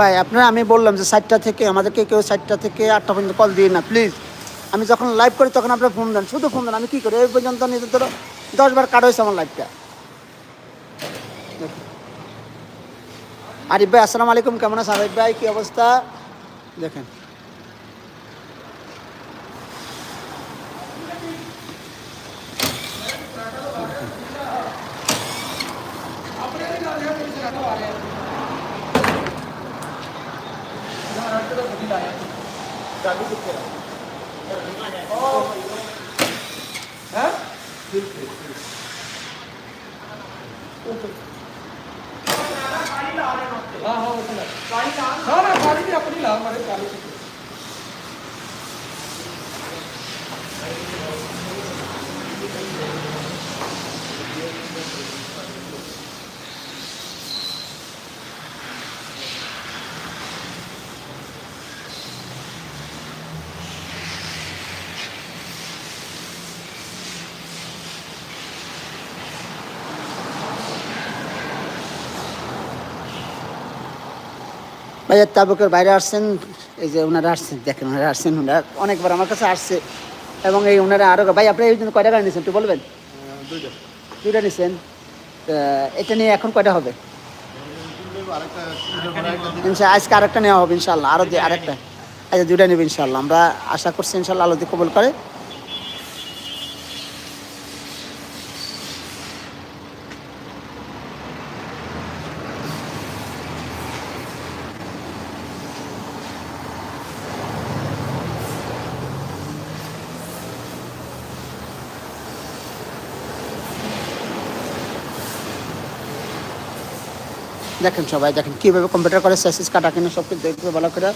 ভাই, আপনারা, আমি বললাম যে সাতটা থেকে, আমাদেরকে কেউ সাতটা থেকে আটটা পর্যন্ত কল দিয়ে না প্লিজ আমি যখন লাইভ করি, তখন আপনারা ফোন দেন। শুধু ফোন দেন, আমি কী করি? এই পর্যন্ত নিজের ধরো, দশ বার কাট হয়েছে আমার লাইভটা আরিফ ভাই, আসসালামু আলাইকুম, কেমন আছে আরিফ ভাই, কী অবস্থা? দেখেন। ਕੱਟ ਦਾ ਥੱਲੇ ਲਾਇਆ ਹੈ? ਫਿਰ। ਫਿਰ ਉਹ ਪਾਣੀ ਲਾ। ਲੈਣਾ ਆਪਣੀ ਲਾ ਮਾਰੇ ਚਾਲੂ ভাইয়া তাবুকের বাইরে আসছেন, এই যে ওনারা আসছেন, দেখেন ওনারা আসছেন ওনারা অনেকবার আমার কাছে আসছে। এবং এই ওনারা আরও ভাই, আপনি এই জন্য কয়টা গাড়ি নিয়েছেন একটু বলবেন? দুইটা নিয়েছেন এটা নিয়ে এখন কয়টা হবে? আজকে আরেকটা নেওয়া হবে ইনশাল্লাহ দিয়ে আরেকটা। আচ্ছা দুইটা নেবে ইনশাল্লাহ আমরা আশা করছি ইনশাল্লাহ আলো দিয়ে কবল করে। দেখেন সবাই, দেখেন কীভাবে কম্পিউটার করে সেসিস কাটা কিনে সব কিছু দেখবে ভালো করে।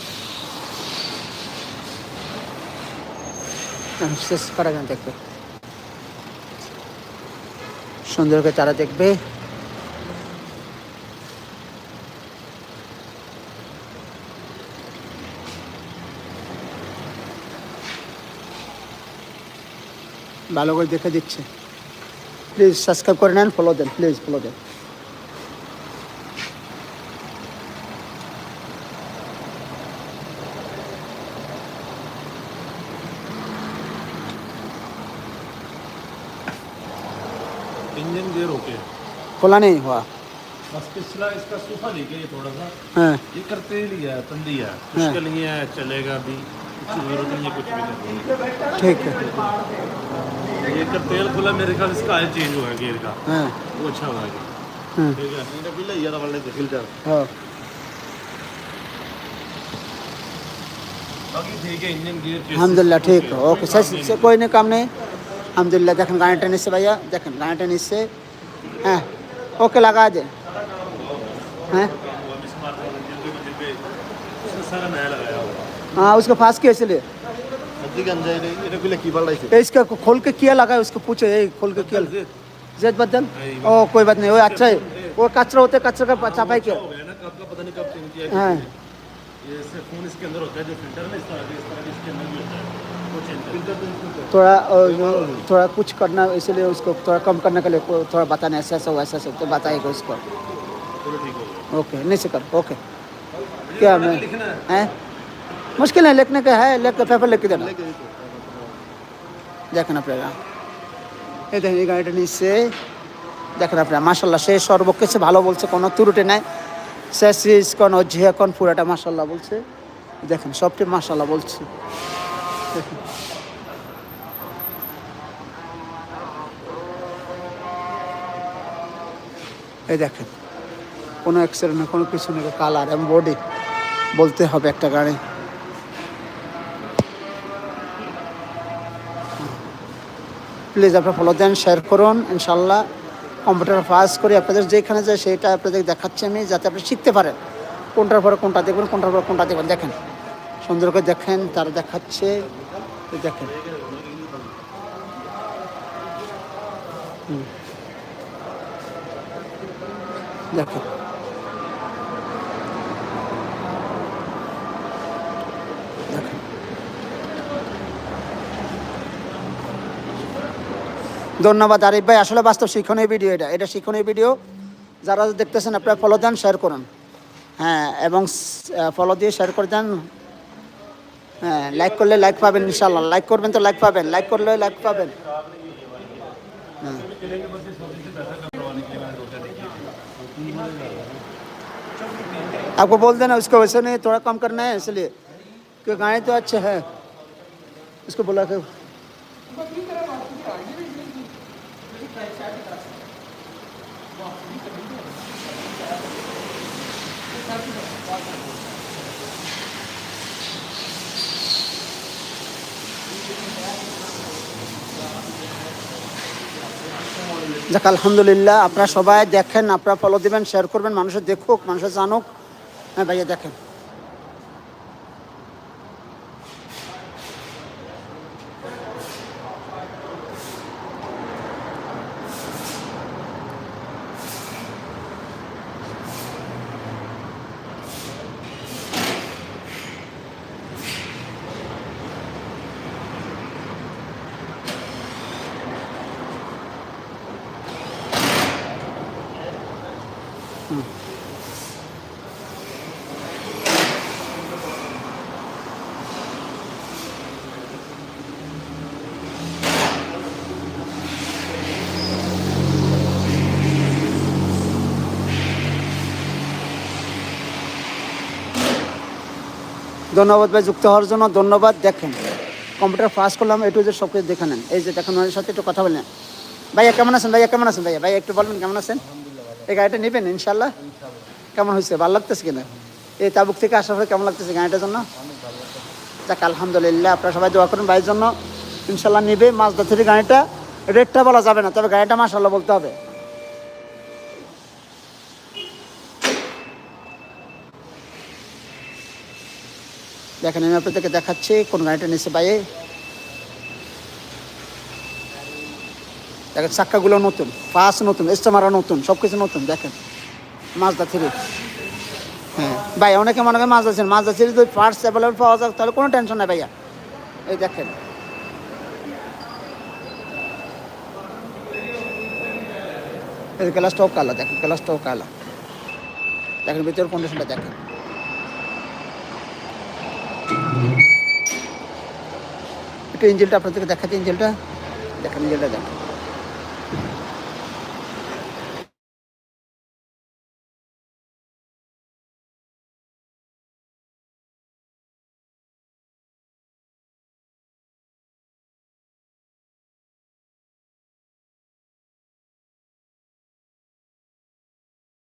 শেষ করা কেন দেখবে। সুন্দর করে তারা দেখবে। ভালো করে দেখে দিচ্ছে। প্লিজ সাবস্ক্রাইব করে নেন ফলো দেন প্লিজ ফলো দেন। इंजन गियर होके खुला नहीं हुआ। बस पिछला इसका सूखा लीक है थोड़ा सा। हाँ। ये करते ही लिया तंदी है। हाँ। मुश्किल ही है चलेगा अभी कुछ ज़रूरत नहीं है कुछ भी नहीं ठीक है। ये कर तेल खुला मेरे ख्याल इसका आयल चेंज हुआ है गियर का। हाँ। वो अच्छा हुआ है। हाँ। ठीक है। इनका बिल है वाले के फ़िल्टर हाँ। बाकी ठीक है इंजन गियर अल्हम्दुलिल्लाह ठीक है। ओके सर कोई नहीं काम नहीं? अलहमदिल्ला देखें गाड़ी टेनिस से भैया देखें गाड़ी टेनिस से हाँ ओके लगा दे हैं सारा नया लगाया हुआ हाँ उसको फास्ट किया इसलिए সত্যি গান যায় রে এটা বিলে কি পাল্টাইছে ये इसका खोल के किया लगा है, उसको पूछो ये खोल के किया जेद बदल ओ कोई बात नहीं वो अच्छा है वो कचरा होते कचरा का सफाई किया हो गया ना कब का पता नहीं कब चेंज किया हाँ थोड़ा अ, जो- थोड़ा कुछ करना इसलिए उसको थोड़ा कम करने के लिए को- थोड़ा बताना ऐसा ऐसा वैसा ऐसा तो बताएगा उसको चलो ठीक हो गया ओके नहीं से कर ओके क्या मैं हैं मुश्किल है लिखने का है लिख के पेपर लिख के देना দেখেন আপনারা এই দেখেন এই গাড়িটা নিচ্ছে দেখেন আপনারা মাসাল্লাহ সে সর্বক্ষেত্রে ভালো বলছে কোনো ত্রুটি নাই স্যাসিস কোন ঝিয়া কোন পুরাটা মাসাল্লাহ বলছে দেখেন সবটি মাসাল্লাহ বলছে দেখেন এই দেখেন, কোনো অ্যাক্সিডেন্ট নেই, কোনো কিছু নেই কালার এবং বডি বলতে হবে একটা গাড়ি। প্লিজ আপনারা ফলো দেন শেয়ার করুন ইনশাল্লাহ কম্পিউটার পাস করে, আপনাদের যেখানে যায়, সেটা আপনাদের দেখাচ্ছি আমি, যাতে আপনি শিখতে পারেন। কোনটার পরে কোনটা দেখবেন, কোনটার পরে কোনটা দেখবেন। দেখেন, সুন্দর করে দেখেন, তারা দেখাচ্ছে। দেখেন। হুম। দেখেন ধন্যবাদ আরিফ ভাই। আসলে বাস্তব শিক্ষণীয় ভিডিও এটা। এটা শিক্ষণীয় ভিডিও যারা দেখতেছেন আপনারা ফলো দেন শেয়ার করুন। হ্যাঁ এবং ফলো দিয়ে শেয়ার করে দেন। হ্যাঁ লাইক করলে লাইক পাবেন ইনশাল্লাহ লাইক করবেন তো লাইক পাবেন। লাইক করলে লাইক পাবেন। आपको बोल देना, उसको वैसे नहीं, थोड़ा कम करना है, इसलिए। क्योंकि गाने तो अच्छे हैं। इसको बोला कि যাক, আলহামদুলিল্লাহ, আপনারা সবাই দেখেন, আপনারা ফলো দিবেন শেয়ার করবেন মানুষের দেখুক মানুষের জানুক। হ্যাঁ ভাইয়া, দেখেন। ধন্যবাদ ভাই, যুক্ত হওয়ার জন্য ধন্যবাদ। দেখেন কম্পিউটার পাস করলাম একটু যে সব কিছু দেখে নেন। এই যে দেখেন, ওনার সাথে একটু কথা বলেন। ভাইয়া, কেমন আছেন? ভাইয়া, কেমন আছেন? ভাইয়া ভাইয়া, একটু বলবেন, কেমন আছেন? এই গাড়িটা নেবেন, ইনশাল্লাহ? কেমন হয়েছে? ভালো লাগতেছে কিনা? এই তাবুক থেকে আসার পরে কেমন লাগতেছে গাড়িটার জন্য? যাক, আলহামদুলিল্লাহ, আপনারা সবাই দোয়া করুন ভাইয়ের জন্য। ইনশাল্লাহ নেবে মাছদা থেকে গাড়িটা। রেটটা বলা যাবে না, তবে গাড়িটা মাসাল্লাহ বলতে হবে। দেখেন, আমি আপনাদেরকে দেখাচ্ছি কোন গাড়িটা নিচে বাইয়ে দেখেন, চাক্কাগুলো নতুন, পাস নতুন এস্টামারা নতুন সব কিছু নতুন, দেখেন। মাজদা থ্রি হ্যাঁ ভাই, অনেকে মনে করেন মাজদা থ্রি মাজদা থ্রি যদি পার্টস অ্যাভেলেবল পাওয়া যায়, তাহলে কোনো টেনশন নেই ভাইয়া। এই দেখেন। এই গ্লাসটাও কালা, দেখেন গ্লাসটাও কালা। দেখেন, ভিতরের কন্ডিশনটা দেখেন। একটু ইঞ্জিনটা আপনাদেরকে দেখাচ্ছি ইঞ্জিনটা দেখেন ইঞ্জিনটা দেখেন।